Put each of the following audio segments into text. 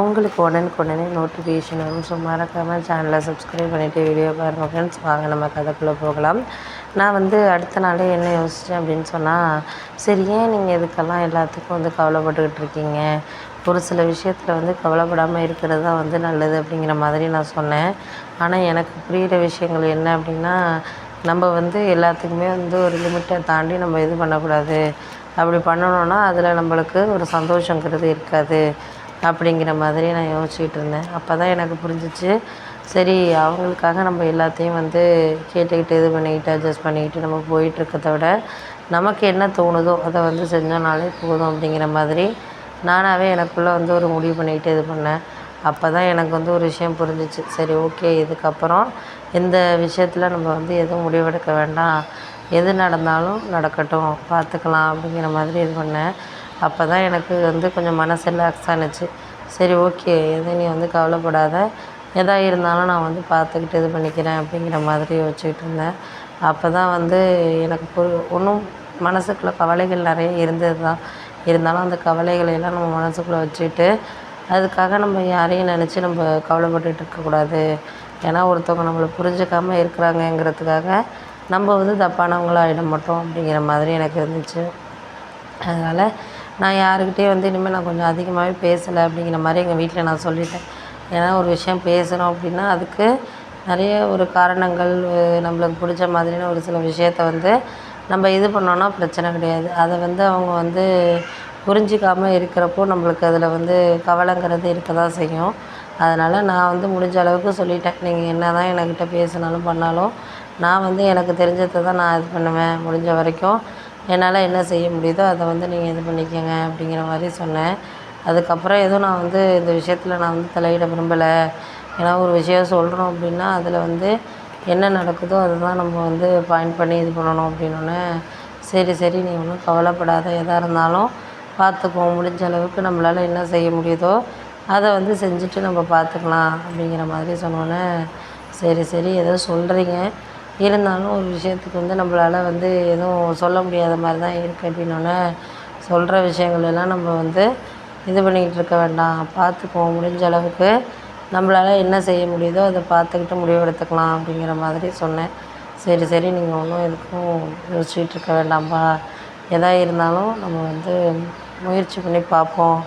உங்களுக்கு உடனுக்குடனே நோட்டிஃபிகேஷன் வரும். ஸோ மறக்காமல் சேனலை சப்ஸ்கிரைப் பண்ணிவிட்டு வீடியோ பாருங்கள் ஃப்ரெண்ட்ஸ் வாங்க நம்ம கதைக்குள்ளே போகலாம். நான் வந்து அடுத்த நாளே என்ன யோசித்தேன் அப்படின்னு சொன்னால் சரி ஏன் நீங்கள் இதுக்கெல்லாம் எல்லாத்துக்கும் வந்து கவலைப்பட்டுக்கிட்டு இருக்கீங்க? ஒரு சில விஷயத்தில் வந்து கவலைப்படாமல் இருக்கிறது தான் வந்து நல்லது அப்படிங்கிற மாதிரி நான் சொன்னேன். ஆனால் எனக்கு புரிகிற விஷயங்கள் என்ன அப்படின்னா நம்ம வந்து எல்லாத்துக்குமே வந்து ஒரு லிமிட்டை தாண்டி நம்ம இது பண்ணக்கூடாது. அப்படி பண்ணணும்னா அதில் நம்மளுக்கு ஒரு சந்தோஷங்கிறது இருக்காது. அப்படிங்கிற மாதிரி நான் யோசிச்சுக்கிட்டு இருந்தேன். அப்போ தான் எனக்கு புரிஞ்சிச்சு சரி அவங்களுக்காக நம்ம எல்லாத்தையும் வந்து கேட்டுக்கிட்டு இது பண்ணிக்கிட்டு அட்ஜஸ்ட் பண்ணிக்கிட்டு நம்ம போயிட்டுருக்கத விட நமக்கு என்ன தோணுதோ அதை வந்து செஞ்சோனாலே போதும் அப்படிங்கிற மாதிரி நானாகவே எனக்குள்ளே வந்து ஒரு முடிவு பண்ணிக்கிட்டு இது பண்ணேன். அப்போ தான் எனக்கு வந்து ஒரு விஷயம் புரிஞ்சிச்சு. சரி ஓகே இதுக்கப்புறம் இந்த விஷயத்தில் நம்ம வந்து எதுவும் முடிவெடுக்க வேண்டாம். எது நடந்தாலும் நடக்கட்டும் பார்த்துக்கலாம் அப்படிங்கிற மாதிரி இது பண்ணேன். அப்போ தான் எனக்கு வந்து கொஞ்சம் மனசு ரிலாக்ஸ் ஆனுச்சு. சரி ஓகே எதுவும் நீ வந்து கவலைப்படாத. எதா இருந்தாலும் நான் வந்து பார்த்துக்கிட்டு இது பண்ணிக்கிறேன் அப்படிங்கிற மாதிரி யோசிச்சுக்கிட்டு இருந்தேன். அப்போ தான் வந்து எனக்கு புரி ஒன்றும் மனசுக்குள்ளே கவலைகள் நிறைய இருந்தது தான் இருந்தாலும் அந்த கவலைகளை எல்லாம் நம்ம மனசுக்குள்ளே வச்சுக்கிட்டு அதுக்காக நம்ம யாரையும் நினச்சி நம்ம கவலைப்பட்டுட்டு இருக்கக்கூடாது ஏன்னா ஒருத்தவங்க நம்மளை புரிஞ்சுக்காமல் இருக்கிறாங்கங்கிறதுக்காக நம்ம வந்து தப்பானவங்களாக ஆகிட மாட்டோம் அப்படிங்கிற மாதிரி எனக்கு இருந்துச்சு. அதனால் நான் யாருக்கிட்டேயும் வந்து இனிமேல் நான் கொஞ்சம் அதிகமாகவே பேசலை அப்படிங்கிற மாதிரி எங்கள் வீட்டில் நான் சொல்லிட்டேன். ஏன்னா ஒரு விஷயம் பேசணும் அப்படின்னா அதுக்கு நிறைய ஒரு காரணங்கள் நம்மளுக்கு பிடிச்ச மாதிரியான ஒரு சில விஷயத்த வந்து நம்ம இது பண்ணோன்னா பிரச்சனை கிடையாது. அதை வந்து அவங்க வந்து புரிஞ்சிக்காமல் இருக்கிறப்போ நம்மளுக்கு அதில் வந்து கவலைங்கிறது இருக்க தான் செய்யும். அதனால் நான் வந்து முடிஞ்ச அளவுக்கு சொல்லிட்டேன். நீங்கள் என்ன தான் என்கிட்ட பேசினாலும் பண்ணாலும் நான் வந்து எனக்கு தெரிஞ்சதை தான் நான் இது பண்ணுவேன் முடிஞ்ச வரைக்கும். என்னால் என்ன செய்ய முடியுதோ அதை வந்து நீங்கள் இது பண்ணிக்கங்க அப்படிங்கிற மாதிரி சொன்னேன். அதுக்கப்புறம் எதுவும் நான் வந்து இந்த விஷயத்தில் நான் வந்து தலையிட விரும்பலை. ஏன்னா ஒரு விஷயம் சொல்கிறோம் அப்படின்னா அதில் வந்து என்ன நடக்குதோ அதை தான் நம்ம வந்து பாயிண்ட் பண்ணி இது பண்ணணும் அப்படின்னோடனே சரி சரி நீ ஒன்றும் கவலைப்படாத எதாக இருந்தாலும் பார்த்துக்குவோம் முடிஞ்ச அளவுக்கு நம்மளால் என்ன செய்ய முடியுதோ அதை வந்து செஞ்சுட்டு நம்ம பார்த்துக்கலாம் அப்படிங்கிற மாதிரி சொன்னோன்னே சரி சரி ஏதோ சொல்கிறீங்க இருந்தாலும் ஒரு விஷயத்துக்கு வந்து நம்மளால் வந்து எதுவும் சொல்ல முடியாத மாதிரி தான் இருக்குது அப்படின்னோடனே சொல்கிற விஷயங்கள் எல்லாம் நம்ம வந்து இது பண்ணிக்கிட்டு இருக்க வேண்டாம். பார்த்துக்குவோம். முடிஞ்ச அளவுக்கு நம்மளால் என்ன செய்ய முடியுதோ அதை பார்த்துக்கிட்டு முடிவெடுத்துக்கலாம் அப்படிங்கிற மாதிரி சொன்னேன். சரி சரி நீங்கள் ஒன்றும் எதுக்கும் யோசிச்சுட்டு இருக்க வேண்டாம்ப்பா எதாக இருந்தாலும் நம்ம வந்து முயற்சி பண்ணி பார்ப்போம்.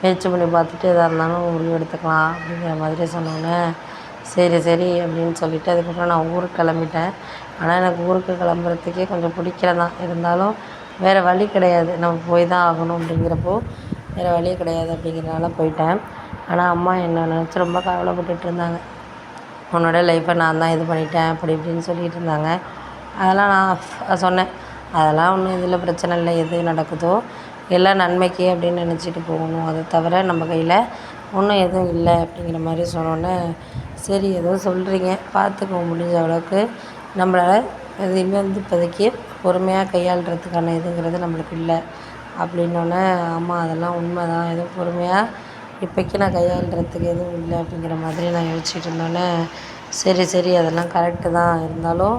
முயற்சி பண்ணி பார்த்துட்டு எதாக இருந்தாலும் முடிவெடுத்துக்கலாம் அப்படிங்கிற மாதிரி சொன்னோன்னே சரி சரி அப்படின்னு சொல்லிவிட்டு அதுக்கப்புறம் நான் ஊருக்கு கிளம்பிட்டேன். ஆனால் எனக்கு ஊருக்கு கிளம்புறதுக்கே கொஞ்சம் பிடிக்கல தான். இருந்தாலும் வேறு வழி கிடையாது. நம்ம போய் தான் ஆகணும் அப்படிங்கிறப்போ வேறு வழியே கிடையாது அப்படிங்கிறனால போயிட்டேன். ஆனால் அம்மா என்ன நினச்சி ரொம்ப கவலைப்பட்டுட்டு இருந்தாங்க. உன்னோட லைஃப்பை நான் தான் இது பண்ணிட்டேன் அப்படி இப்படின்னு சொல்லிகிட்டு இருந்தாங்க. அதெல்லாம் நான் சொன்னேன். அதெல்லாம் ஒன்றும் இதில் பிரச்சனை இல்லை. எது நடக்குதோ எல்லாம் நன்மைக்கு அப்படின்னு நினச்சிட்டு போகணும். அதை தவிர நம்ம கையில் ஒன்றும் எதுவும் இல்லை அப்படிங்கிற மாதிரி சொன்னோன்னே சரி ஏதோ சொல்கிறீங்க பார்த்துக்குவோம் முடிஞ்ச அளவுக்கு. நம்மளால் எதையுமே வந்து இப்போதைக்கு பொறுமையாக கையாளுறதுக்கான இதுங்கிறது நம்மளுக்கு இல்லை. அப்படின்னோடனே ஆமாம் அதெல்லாம் உண்மை தான் எதுவும் பொறுமையாக இப்போக்கி நான் கையாளுறதுக்கு எதுவும் இல்லை அப்படிங்கிற மாதிரி நான் யோசிச்சுட்டு இருந்தோன்னே சரி சரி அதெல்லாம் கரெக்டு தான். இருந்தாலும்